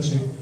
Hello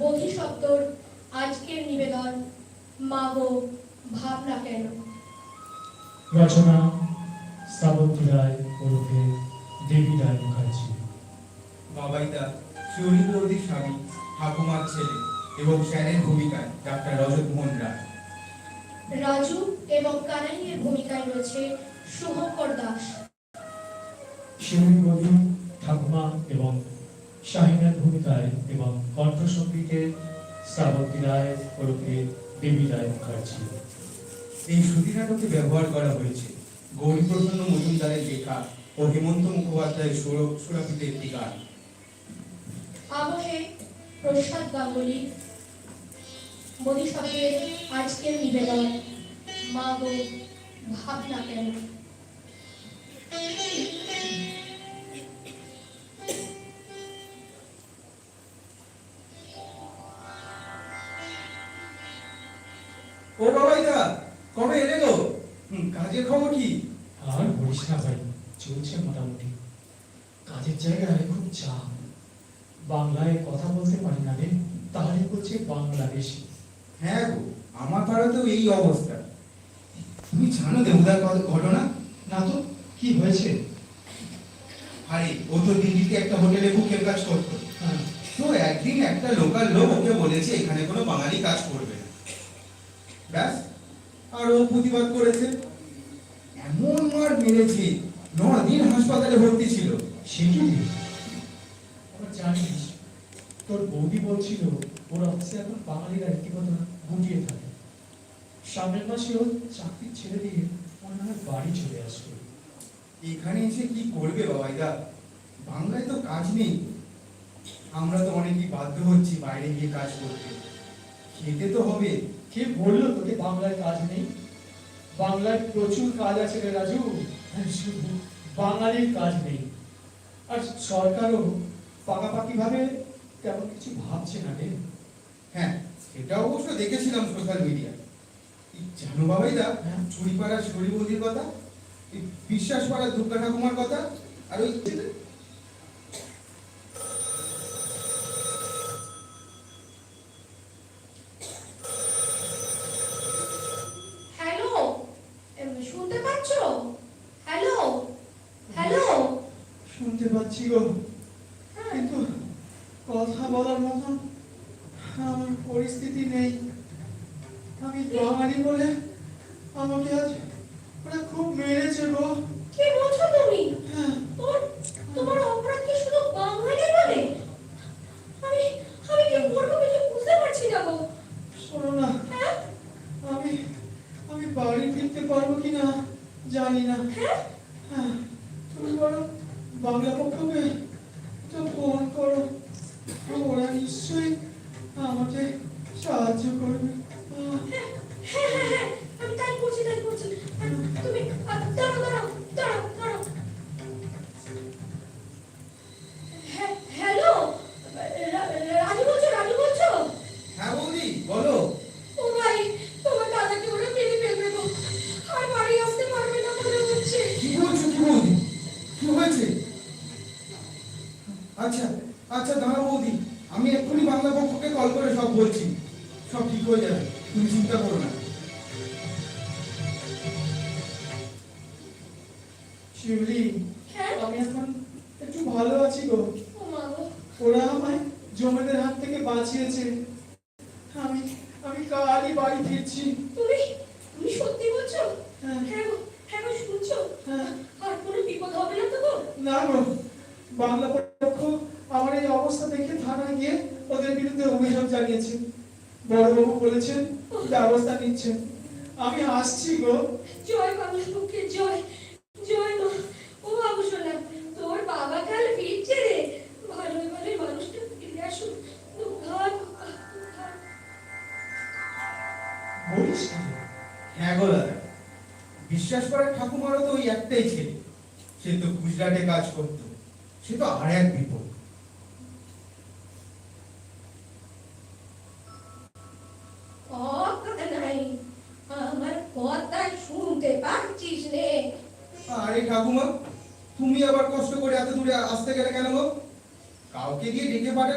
বোধিসত্ত্বর আজকের নিবেদন মাগো ভাবনা কেন? রচনা শ্রাবন্তী রায় ওরফে দেবী রায় মুখার্জি। বাবাইদা শিউরিবর্দী স্বামী ঠাকুমার ছেলে এবং স্যারের ভূমিকায় ডাক্তার রজত মোহন রায়। রাজু এবং কানাইয়ের ভূমিকায় রয়েছে শুভঙ্কর দাস। শিবনী বধূ ঠাকুমা এবং শাহিনার ভূমিকায় এবং কণ্ঠসঙ্গীতে শ্রাবন্তী রায়, ওরফে দেবী রায় মুখার্জি। এই শ্রুতি ব্যবহার করা হয়েছে। গৌরীপ্রসন্ন মজুমদারের লেখা ও হেমন্ত মুখোপাধ্যায়ের সুর- সুরাপিত একটি গান। আবহে প্রসাদ গাঙ্গুলি। বোধিসত্ত্বের আজকের নিবেদন। মা গো, ভাবনা কেন মোটামুটি। কাজের জায়গায় খুব চাপ। বাংলায় কথা বলতে পারি না রে। তাহলে বলছে বাংলাদেশি হ্যাঁ গো আমার পাড়াতেও এই অবস্থা। তুমি জানো দেবুদার ঘটনা? না তো কি হয়েছে? আরে ও তো দিল্লিতে একটা হোটেলে বুকের কাজ করতো। হ্যাঁ, তো একদিন একটা লোকাল লোক ওকে বলেছে এখানে কোনো বাঙালি কাজ করবে না। ব্যাস আর ও প্রতিবাদ করেছে। এমন মার মেরেছে। ন দিন হাসপাতালে ভর্তি ছিল। সে কি? জানিস তোর বৌদি বলছিল ওর অফিসে এখন বাঙালিরা রীতিমতো গুটিয়ে থাকে। সামনের মাসে ও চাকরি ছেড়ে দিয়ে মনে বাড়ি চলে আসবে। এখানে এসে কি করবে বাবাইদা? বাংলায় তো কাজ নেই। আমরা তো অনেকেই বাধ্য হচ্ছি বাইরে গিয়ে কাজ করতে। খেতে তো হবে। কে বলল তোকে বাংলায় কাজ নেই? বাংলায় প্রচুর কাজ আছে রে রাজু। বাঙালির কাজ নেই। আর সরকারও পাকাপাকিভাবে তেমন কিছু ভাবছে না রে। হ্যাঁ সেটা অবশ্য দেখেছিলাম সোশ্যাল মিডিয়ায় জানো বাবাইদা হ্যাঁ। শরীর মন্দির কথা বিশ্বাস পাড়ার দুর্গা ঠাকুমার কথা আর ওই হ্যালো এম, শুনতে পাচ্ছো হ্যালো হ্যালো শুনতে পাচ্ছি গো হ্যাঁ, কিন্তু কথা বলার মতন আমার পরিস্থিতি নেই। আমি বাঙালি বলে আমাকে আজ ওরা খুব মেরেছে গো। কি বলছো তুমি? হ্যাঁ, তোমার তোমার অপরাধ কি শুধু বাঙালি বলে আমি আমি কি করব কিছু বুঝতে পারছি না গো। শোনো না। হ্যাঁ? আমি আমি বাড়ি ফিরতে পারব কি না জানি না। হ্যাঁ? তুমি বরং বাংলা পক্ষকে তো ফোন করো। ওরা নিশ্চয়ই আমাকে সাহায্য করবে তোমার দাদাকে ফেলবে বাড়ি আসতে পারবে না মনে হচ্ছে কি কি হয়েছে? আচ্ছা আচ্ছা দাঁড়া বৌদি, আমি এক্ষুনি বাংলা পক্ষকে কল করে সব বলছি। সব ঠিক হয়ে যাবে, তুমি চিন্তা করো না। শিউলি অভিযোগ জানিয়েছেন। বড়বাবু বলেছেন ব্যবস্থা নিচ্ছেন। আমি আসছি গো। জয় বাবু বুকে জয় জয় মা ও বাবু শোনা তোর বাবা কাল ফিরছে রে। ভালো ভালো মানুষটা ফিরে আসুন বলিস হ্যাঁ গো বিশ্বাস করার ঠাকুমারও তো ওই একটাই ছেলে। সে তো গুজরাটে কাজ করতো। সে তো আর এক বিপদ।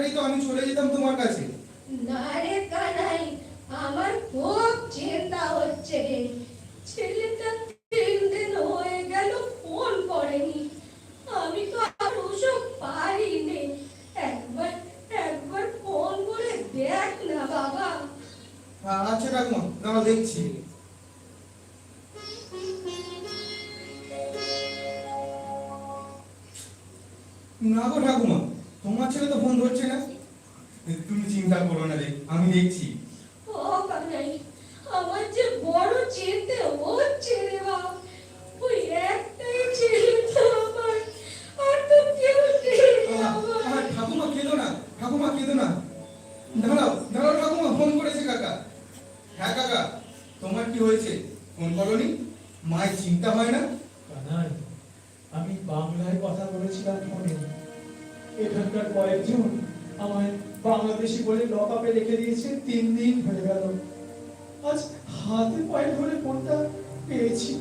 ডেকে তো আমি চলে যেতাম তোমার কাছে। না রে কানাই আমার খুব চিন্তা হচ্ছে রে। ছেলেটা তিন দিন হয়ে গেল ফোন করেনি। আমি তো আর ওসব পারিনি। একবার একবার ফোন করে দেখ না বাবা। আ- আচ্ছা ঠাকুমা দাঁড়াও দেখছি। না গো ঠাকুমা তোমার ছেলে তো ফোন ধরছে না? তুমি চিন্তা করো না রে আমি দেখছি। ও কানাই আমার যে বড় চিন্তা ও রে বাবা ওই একটাই ছেলে তো আমার আর তো কেউ নেই আমার। ঠাকুমা কেঁদো না ঠাকুমা কেঁদো না। দাঁড়াও দাঁড়াও ঠাকুমা ফোন করেছে কাকা। হ্যাঁ কাকা তোমার কি হয়েছে? ফোন করনি? মায়ের চিন্তা হয় না? কানাই আমি বাংলায় কথা বলেছিলাম ফোনে এখানকার কয়েকজন আমায় বাংলাদেশি বলে লকআপে রেখে দিয়েছে তিন দিন হয়ে গেল। আজ হাতে পায়ে ধরে ফোনটা পেয়েছি।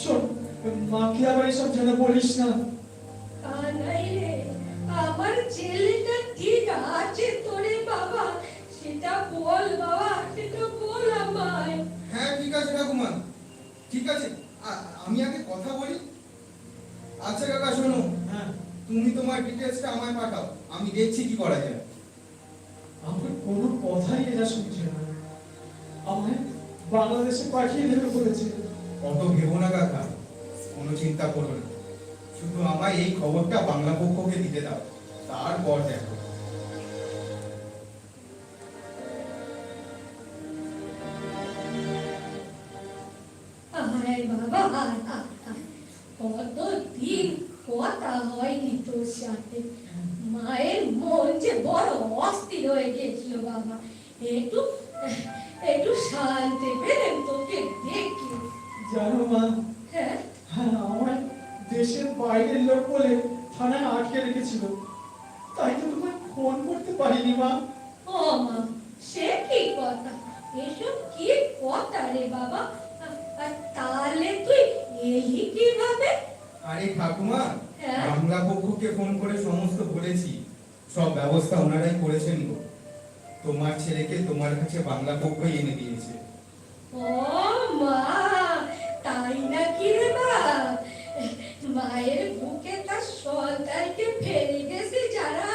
শোন মাকে আবার এসব যেন বলিস না। আমার ছেলেটা ঠিক আছে তোরে বাবা সেটা বল বাবা সেটা বল আমায়। হ্যাঁ ঠিক আছে ঠাকুমা ঠিক আছে। আমি আগে কথা বলি। আচ্ছা কাকা শোনো। হ্যাঁ। তুমি তোমার ডিটেলসটা আমায় পাঠাও আমি দেখছি কি করা যায়। আমার কোনো কথাই এরা শুনছে না। আমায় বাংলাদেশে পাঠিয়ে দেবে বলেছে। অত ভেবো না কাকা কোনো চিন্তা করো না। শুধু আমায় এই খবরটা বাংলা পক্ষকে দিতে দাও তারপর দেখো। বাবা কত দিন কথা হয়নি। সাথে মায়ের মন যে বড় অস্থির হয়ে গেছিল বাবা। একটু একটু শান্তি পেলেন তোকে দেখি। জানো মা হ্যাঁ? হ্যাঁ আমার দেশের বাইরের লোক বলে থানায় আটকে রেখেছিল। তাই তো তোমায় ফোন করতে পারিনি মা। ও মা সে কি কথা? এসব কি কথা রে বাবা? আর তাহলে তুই এই কীভাবে? আরে ঠাকুমা হ্যাঁ? বাংলা পক্ষকে ফোন করে সমস্ত বলেছি সব ব্যবস্থা ওনারাই করেছেন গো। তোমার ছেলেকে তোমার কাছে বাংলা পক্ষই এনে দিয়েছে। ও মা তাই নাকি রে মা? মায়ের বুকে তার সন্তানকে ফেলে গেছে যারা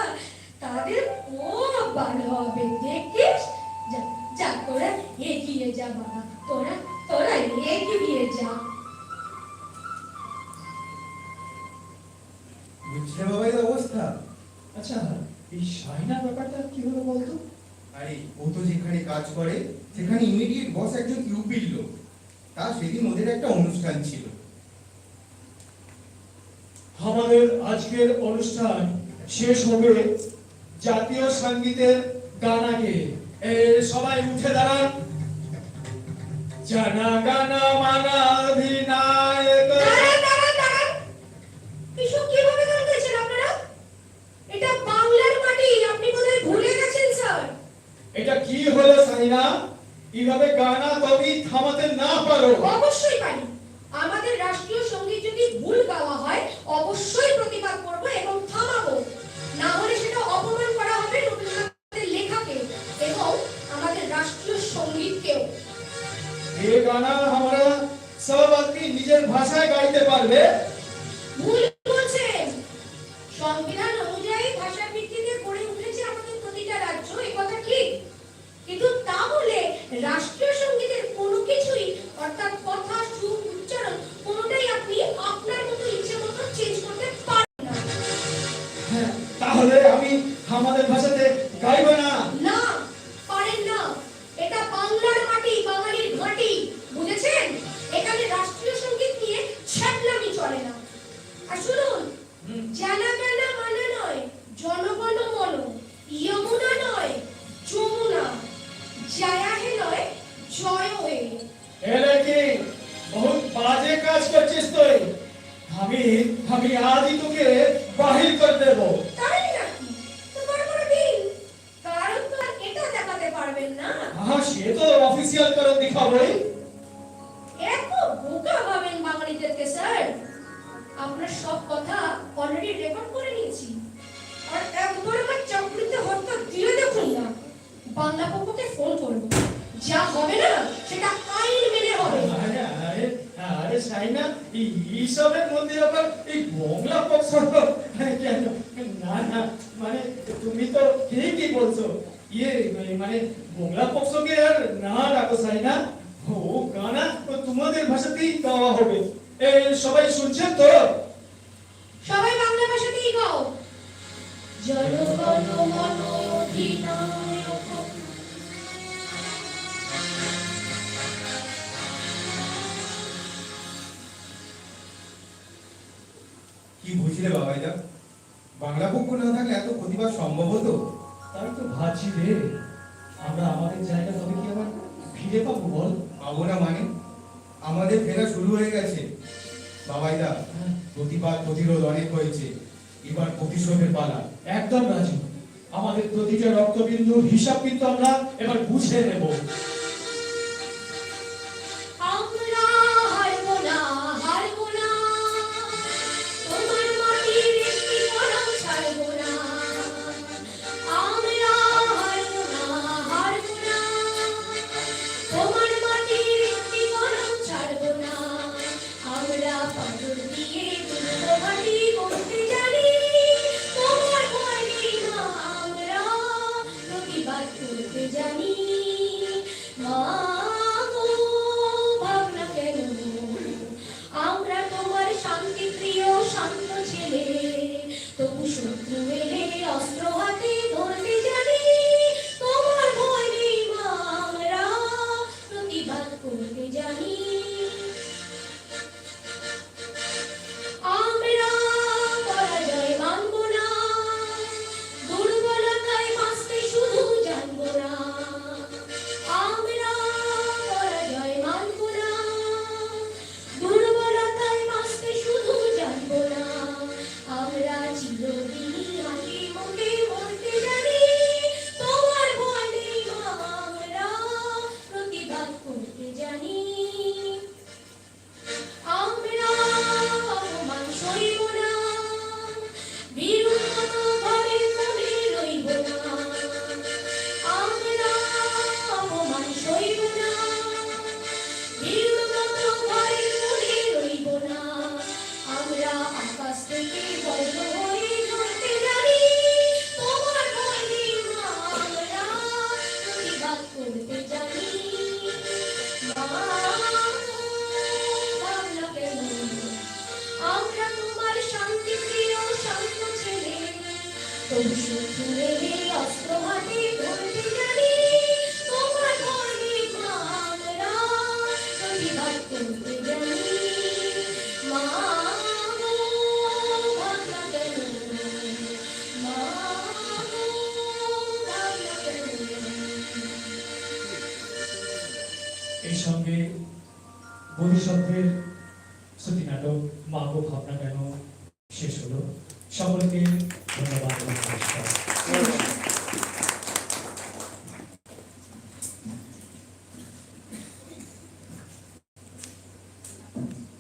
তাদের খুব ভালো হবে দেখিস? যা তোরা এগিয়ে যা বাবা কাজ করে, সেখানে ইমিডিয়েট বস একজন ইউপির লোক। তা সেদিন ওদের একটা অনুষ্ঠান ছিল। আমাদের আজকের অনুষ্ঠান শেষ হবে জাতীয় সঙ্গীতের গান আগে। সবাই উঠে দাঁড়ান। জানা গানা মানা অধিনায়ক দাঁড়ান দাঁড়ান দাঁড়ান এসব কীভাবে গান গাইছেন আপনারা এটা বাংলার মাটি আপনি বোধহয় ভুলে গেছেন স্যার এটা কি হলো সাইনা? এইভাবে গানা কবি থামাতে না পারো? অবশ্যই পারি। আমাদের রাষ্ট্রীয় সংগীত যদি ভুল গাওয়া হয়, অবশ্যই আমি আমি আজই তোকে বাহির করে দেবো। তাই নাকি? তো বড় বড় দিন। কারণ তো আর এটা দেখাতে পারবেন না। হ্যাঁ সে তো অফিসিয়াল করে দেখাবোই। এত বোকা ভাবেন বাঙালিদেরকে স্যার। আপনার সব কথা অলরেডি রেকর্ড করে নিয়েছি। আর একবার আমার চাকরিতে হত্যা দিয়ে দেখুন না বাংলা পক্ষকে ফোন করব। যা হবে না সেটা আইন মেনে হবে আরে আরে সাইনা এই- এইসবের মধ্যে আবার এই বাংলা পক্ষ কেন? না না মানে তুমি তো ঠিকই বলছো। ইয়ে মানে বাংলা পক্ষকে আর না রাখো চাই না ও গানা তোমাদের ভাষাতেই গাওয়া হবে। সবাই শুনছেন তো? সবাই বাংলা ভাষাতেই গাও জনগণ মন অধিনায়ক কি বুঝলে বাংলা পক্ষ না থাকলে এত প্রতিবাদ সম্ভব হতো? তাই তো ভাবছি রে। আমরা আমাদের জায়গা তবে কি আবার ফিরে পাবো বল? পাবো না মানে? আমাদের ফেরা শুরু হয়ে গেছে। বাবাইদা প্রতিবাদ প্রতিরোধ অনেক হয়েছে। এবার প্রতিশোধের পালা। একদম রাজু। আমাদের প্রতিটা রক্তবিন্দুর হিসাব কিন্তু আমরা এবার বুঝে নেব। শ্রুতি